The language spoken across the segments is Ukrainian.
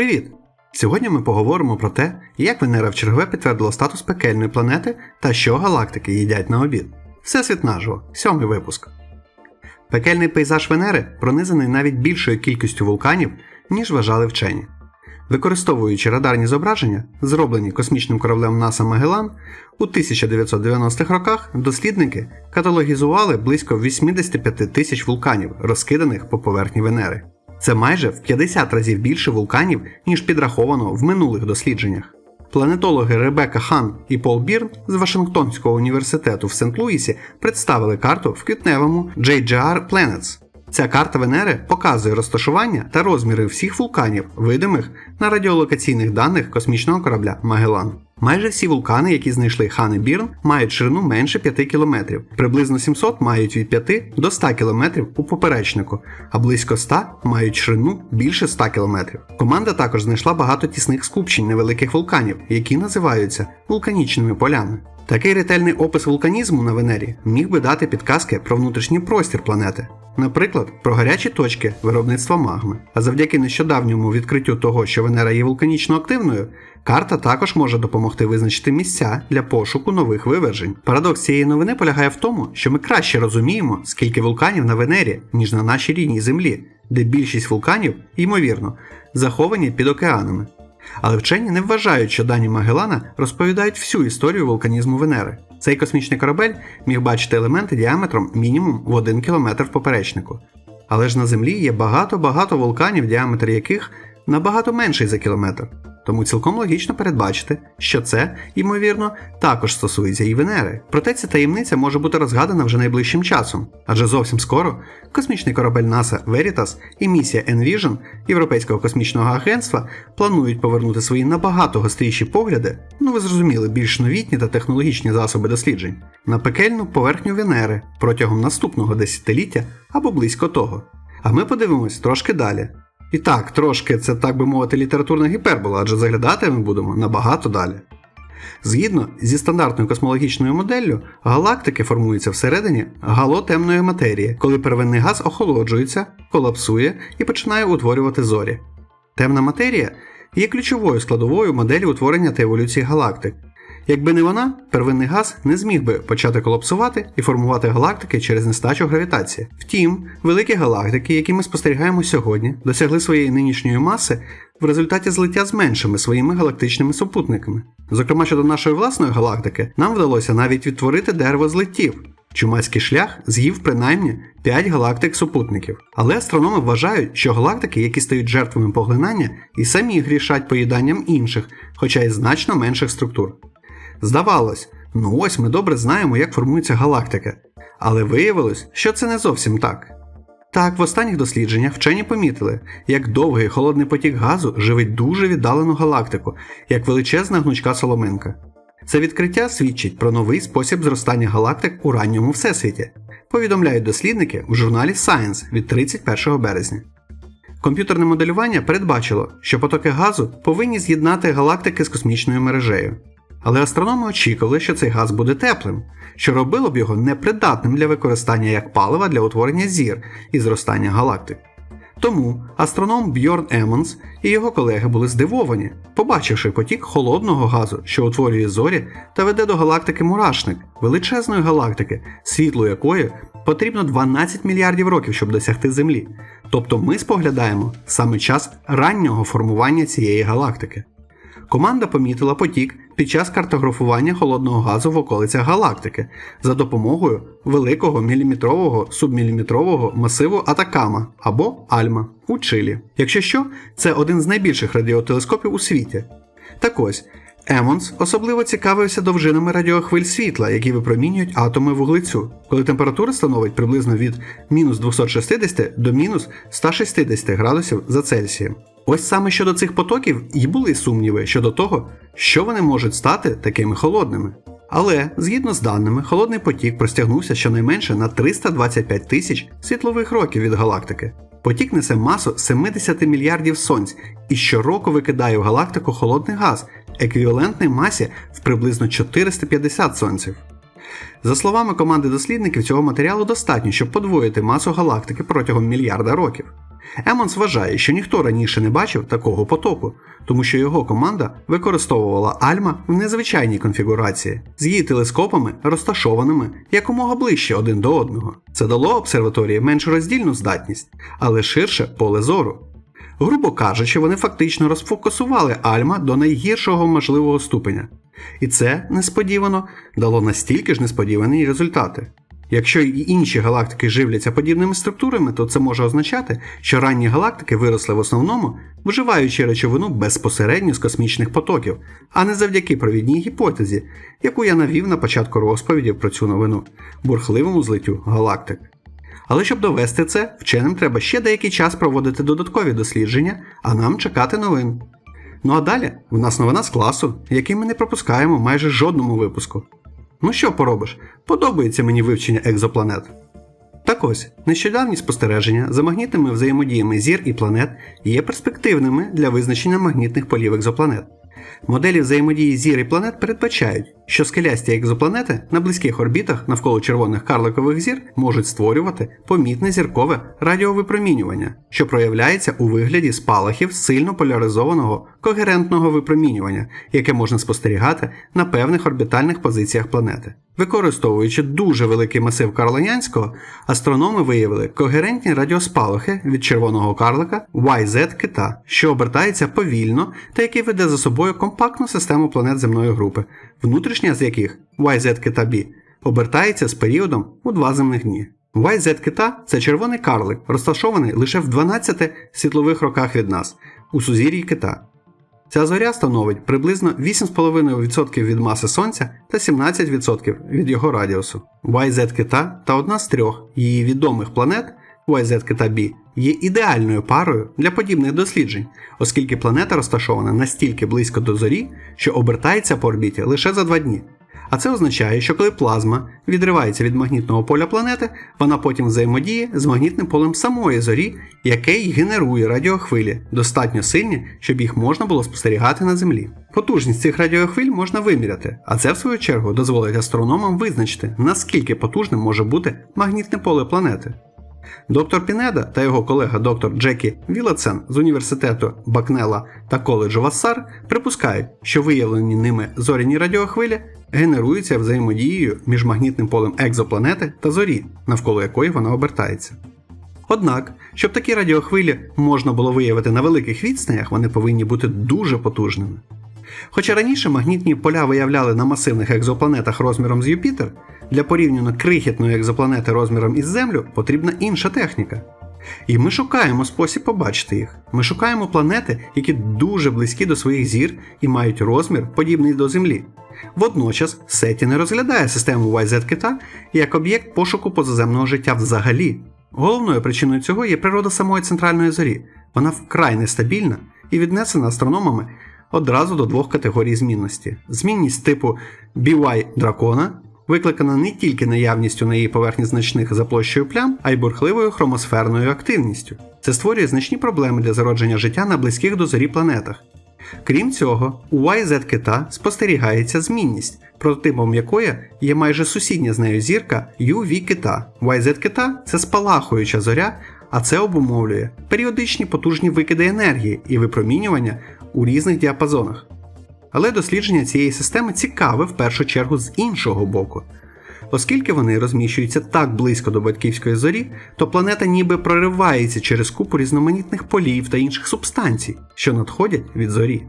Привіт! Сьогодні ми поговоримо про те, як Венера в чергове підтвердила статус пекельної планети та що галактики їдять на обід. Всесвіт наживо, сьомий випуск. Пекельний пейзаж Венери пронизаний навіть більшою кількістю вулканів, ніж вважали вчені. Використовуючи радарні зображення, зроблені космічним кораблем НАСА Магелан, у 1990-х роках дослідники каталогізували близько 85 тисяч вулканів, розкиданих по поверхні Венери. Це майже в 50 разів більше вулканів, ніж підраховано в минулих дослідженнях. Планетологи Ребека Хан і Пол Бірн з Вашингтонського університету в Сент-Луісі представили карту в квітневому JGR Planets. Ця карта Венери показує розташування та розміри всіх вулканів, видимих на радіолокаційних даних космічного корабля Магелан. Майже всі вулкани, які знайшли Хан і Бірн, мають ширину менше 5 км, приблизно 700 мають від 5 до 100 км у поперечнику, а близько 100 мають ширину більше 100 км. Команда також знайшла багато тісних скупчень невеликих вулканів, які називаються вулканічними полями. Такий ретельний опис вулканізму на Венері міг би дати підказки про внутрішній простір планети. Наприклад, про гарячі точки виробництва магми. А завдяки нещодавньому відкриттю того, що Венера є вулканічно активною, карта також може допомогти визначити місця для пошуку нових вивержень. Парадокс цієї новини полягає в тому, що ми краще розуміємо, скільки вулканів на Венері, ніж на нашій рідній Землі, де більшість вулканів, ймовірно, заховані під океанами. Але вчені не вважають, що дані Магеллана розповідають всю історію вулканізму Венери. Цей космічний корабель міг бачити елементи діаметром мінімум в 1 км в поперечнику. Але ж на Землі є багато-багато вулканів, діаметр яких набагато менший за кілометр. Тому цілком логічно передбачити, що це, ймовірно, також стосується і Венери. Проте ця таємниця може бути розгадана вже найближчим часом, адже зовсім скоро космічний корабель NASA Veritas і місія Envision Європейського космічного агентства планують повернути свої набагато гостріші погляди, ну ви зрозуміли, більш новітні та технологічні засоби досліджень, на пекельну поверхню Венери протягом наступного десятиліття або близько того. А ми подивимось трошки далі. І так, трошки це, так би мовити, літературна гіпербола, адже заглядати ми будемо набагато далі. Згідно зі стандартною космологічною моделлю, галактики формуються всередині галотемної матерії, коли первинний газ охолоджується, колапсує і починає утворювати зорі. Темна матерія є ключовою складовою моделі утворення та еволюції галактик. Якби не вона, первинний газ не зміг би почати колапсувати і формувати галактики через нестачу гравітації. Втім, великі галактики, які ми спостерігаємо сьогодні, досягли своєї нинішньої маси в результаті злиття з меншими своїми галактичними супутниками. Зокрема, щодо нашої власної галактики, нам вдалося навіть відтворити дерево злиттів. Чумацький шлях з'їв принаймні 5 галактик супутників. Але астрономи вважають, що галактики, які стають жертвами поглинання, і самі грішать поїданням інших, хоча й значно менших структур. Здавалось, ну ось ми добре знаємо, як формується галактика. Але виявилось, що це не зовсім так. Так, в останніх дослідженнях вчені помітили, як довгий холодний потік газу живить дуже віддалену галактику, як величезна гнучка соломинка. Це відкриття свідчить про новий спосіб зростання галактик у ранньому всесвіті, повідомляють дослідники в журналі Science від 31 березня. Комп'ютерне моделювання передбачило, що потоки газу повинні з'єднати галактики з космічною мережею. Але астрономи очікували, що цей газ буде теплим, що робило б його непридатним для використання як палива для утворення зір і зростання галактик. Тому астроном Бьорн Емонс і його колеги були здивовані, побачивши потік холодного газу, що утворює зорі та веде до галактики Мурашник, величезної галактики, світлу якої потрібно 12 мільярдів років, щоб досягти Землі. Тобто ми споглядаємо саме час раннього формування цієї галактики. Команда помітила потік під час картографування холодного газу в околицях галактики за допомогою великого міліметрового субміліметрового масиву Атакама або Альма у Чилі. Якщо що, це один з найбільших радіотелескопів у світі. Так ось. Емонс особливо цікавився довжинами радіохвиль світла, які випромінюють атоми вуглецю, коли температура становить приблизно від мінус 260 до мінус 160 градусів за Цельсієм. Ось саме щодо цих потоків і були сумніви щодо того, що вони можуть стати такими холодними. Але, згідно з даними, холодний потік простягнувся щонайменше на 325 тисяч світлових років від галактики. Потік несе масу 70 мільярдів сонць і щороку викидає в галактику холодний газ, еквівалентний масі в приблизно 450 сонців. За словами команди дослідників, цього матеріалу достатньо, щоб подвоїти масу галактики протягом мільярда років. Емонс вважає, що ніхто раніше не бачив такого потоку, тому що його команда використовувала Альма в незвичайній конфігурації з її телескопами, розташованими якомога ближче один до одного. Це дало обсерваторії меншу роздільну здатність, але ширше поле зору. Грубо кажучи, вони фактично розфокусували Альма до найгіршого можливого ступеня. І це несподівано дало настільки ж несподівані результати. Якщо і інші галактики живляться подібними структурами, то це може означати, що ранні галактики виросли в основному, вживаючи речовину безпосередньо з космічних потоків, а не завдяки провідній гіпотезі, яку я навів на початку розповіді про цю новину бурхливому злиттю галактик. Але щоб довести це, вченим треба ще деякий час проводити додаткові дослідження, а нам чекати новин. Ну а далі в нас новина з класу, який ми не пропускаємо майже жодному випуску. Ну що поробиш? Подобається мені вивчення екзопланет. Так ось, нещодавні спостереження за магнітними взаємодіями зір і планет є перспективними для визначення магнітних полів екзопланет. Моделі взаємодії зір і планет передбачають, що скелясті екзопланети на близьких орбітах навколо червоних карликових зір можуть створювати помітне зіркове радіовипромінювання, що проявляється у вигляді спалахів сильно поляризованого когерентного випромінювання, яке можна спостерігати на певних орбітальних позиціях планети. Використовуючи дуже великий масив Карлонянського, астрономи виявили когерентні радіоспалахи від червоного карлика YZ кита, що обертається повільно та який веде за собою компактну систему планет земної групи, внутрішня з яких YZ кита B обертається з періодом у два земних дні. YZ кита це червоний карлик, розташований лише в 12 світлових роках від нас, у сузір'ї кита. Ця зоря становить приблизно 8,5% від маси Сонця та 17% від його радіусу. YZ кита та одна з трьох її відомих планет YZ кита B є ідеальною парою для подібних досліджень, оскільки планета розташована настільки близько до зорі, що обертається по орбіті лише за два дні. А це означає, що коли плазма відривається від магнітного поля планети, вона потім взаємодіє з магнітним полем самої зорі, яке й генерує радіохвилі, достатньо сильні, щоб їх можна було спостерігати на Землі. Потужність цих радіохвиль можна виміряти, а це в свою чергу дозволить астрономам визначити, наскільки потужним може бути магнітне поле планети. Доктор Пінеда та його колега доктор Джекі Вілацен з університету Бакнела та коледжу Вассар припускають, що виявлені ними зоряні радіохвилі генеруються взаємодією між магнітним полем екзопланети та зорі, навколо якої вона обертається. Однак, щоб такі радіохвилі можна було виявити на великих відстанях, вони повинні бути дуже потужними. Хоча раніше магнітні поля виявляли на масивних екзопланетах розміром з Юпітер, для порівняно крихітної екзопланети розміром із Землю потрібна інша техніка. І ми шукаємо спосіб побачити їх. Ми шукаємо планети, які дуже близькі до своїх зір і мають розмір, подібний до Землі. Водночас Сеті не розглядає систему YZ кита як об'єкт пошуку позаземного життя взагалі. Головною причиною цього є природа самої центральної зорі. Вона вкрай нестабільна і віднесена астрономами одразу до двох категорій змінності: змінність типу BY дракона, викликана не тільки наявністю на її поверхні значних за площею плям, а й бурхливою хромосферною активністю. Це створює значні проблеми для зародження життя на близьких до зорі планетах. Крім цього, у YZ кита спостерігається змінність, прототипом якої є майже сусідня з нею зірка UV кита. YZ кита це спалахуюча зоря, а це обумовлює періодичні потужні викиди енергії і випромінювання у різних діапазонах. Але дослідження цієї системи цікаве в першу чергу з іншого боку. Оскільки вони розміщуються так близько до батьківської зорі, то планета ніби проривається через купу різноманітних полів та інших субстанцій, що надходять від зорі.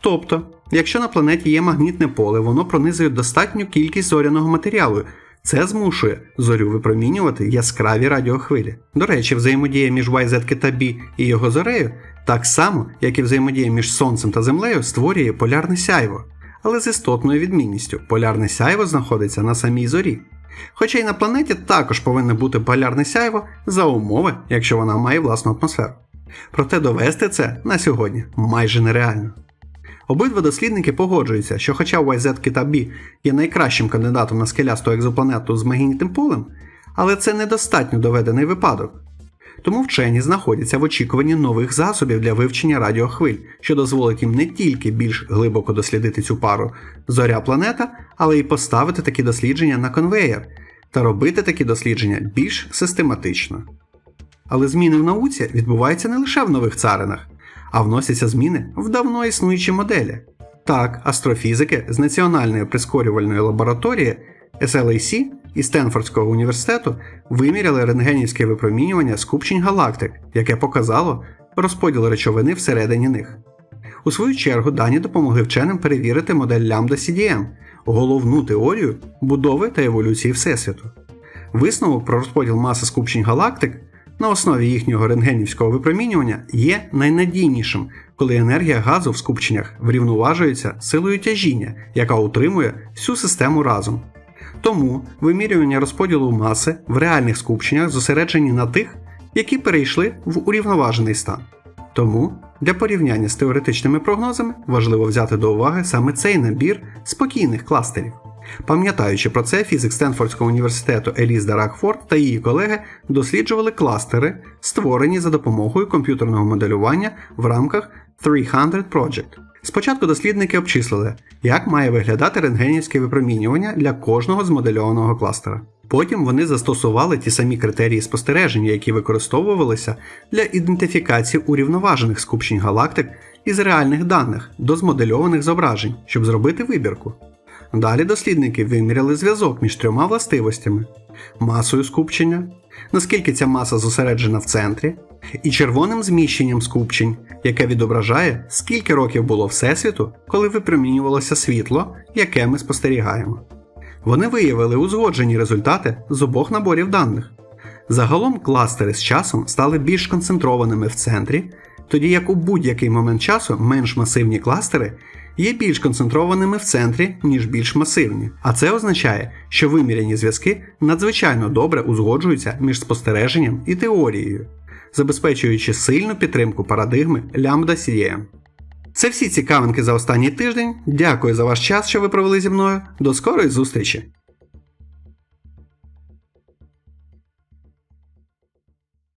Тобто, якщо на планеті є магнітне поле, воно пронизує достатню кількість зоряного матеріалу. Це змушує зорю випромінювати яскраві радіохвилі. До речі, взаємодія між YZ та B і його зорею, так само, як і взаємодія між Сонцем та Землею, створює полярне сяйво але з істотною відмінністю полярне сяйво знаходиться на самій зорі. Хоча й на планеті також повинне бути полярне сяйво за умови, якщо вона має власну атмосферу. Проте довести це на сьогодні майже нереально. Обидва дослідники погоджуються, що хоча YZ Кита є найкращим кандидатом на скелясту екзопланету з магнітним полем, але це недостатньо доведений випадок. Тому вчені знаходяться в очікуванні нових засобів для вивчення радіохвиль, що дозволить їм не тільки більш глибоко дослідити цю пару зоря планета, але й поставити такі дослідження на конвеєр та робити такі дослідження більш систематично. Але зміни в науці відбуваються не лише в нових царинах, а вносяться зміни в давно існуючі моделі. Так, астрофізики з Національної прискорювальної лабораторії SLAC і Стенфордського університету виміряли рентгенівське випромінювання скупчень галактик, яке показало розподіл речовини всередині них. У свою чергу дані допомогли вченим перевірити модель лямбда CDM, головну теорію будови та еволюції Всесвіту. Висновок про розподіл маси скупчень галактик на основі їхнього рентгенівського випромінювання є найнадійнішим, коли енергія газу в скупченнях врівноважується силою тяжіння, яка утримує всю систему разом. Тому вимірювання розподілу маси в реальних скупченнях зосереджені на тих, які перейшли в урівноважений стан. Тому для порівняння з теоретичними прогнозами важливо взяти до уваги саме цей набір спокійних кластерів. Пам'ятаючи про це, фізик Стенфордського університету Елізда Ракфорд та її колеги досліджували кластери, створені за допомогою комп'ютерного моделювання в рамках 300 Project. Спочатку дослідники обчислили, як має виглядати рентгенівське випромінювання для кожного змодельованого кластера. Потім вони застосували ті самі критерії спостереження, які використовувалися для ідентифікації урівноважених скупчень галактик із реальних даних до змодельованих зображень, щоб зробити вибірку. Далі дослідники виміряли зв'язок між трьома властивостями: масою скупчення, наскільки ця маса зосереджена в центрі, і червоним зміщенням скупчень, яке відображає, скільки років було Всесвіту, коли випромінювалося світло, яке ми спостерігаємо. Вони виявили узгоджені результати з обох наборів даних. Загалом кластери з часом стали більш концентрованими в центрі, тоді як у будь-який момент часу менш масивні кластери є більш концентрованими в центрі, ніж більш масивні. А це означає, що виміряні зв'язки надзвичайно добре узгоджуються між спостереженням і теорією, забезпечуючи сильну підтримку парадигми лямбда CDM. Це всі цікавинки за останній тиждень. Дякую за ваш час, що ви провели зі мною. До скорої зустрічі!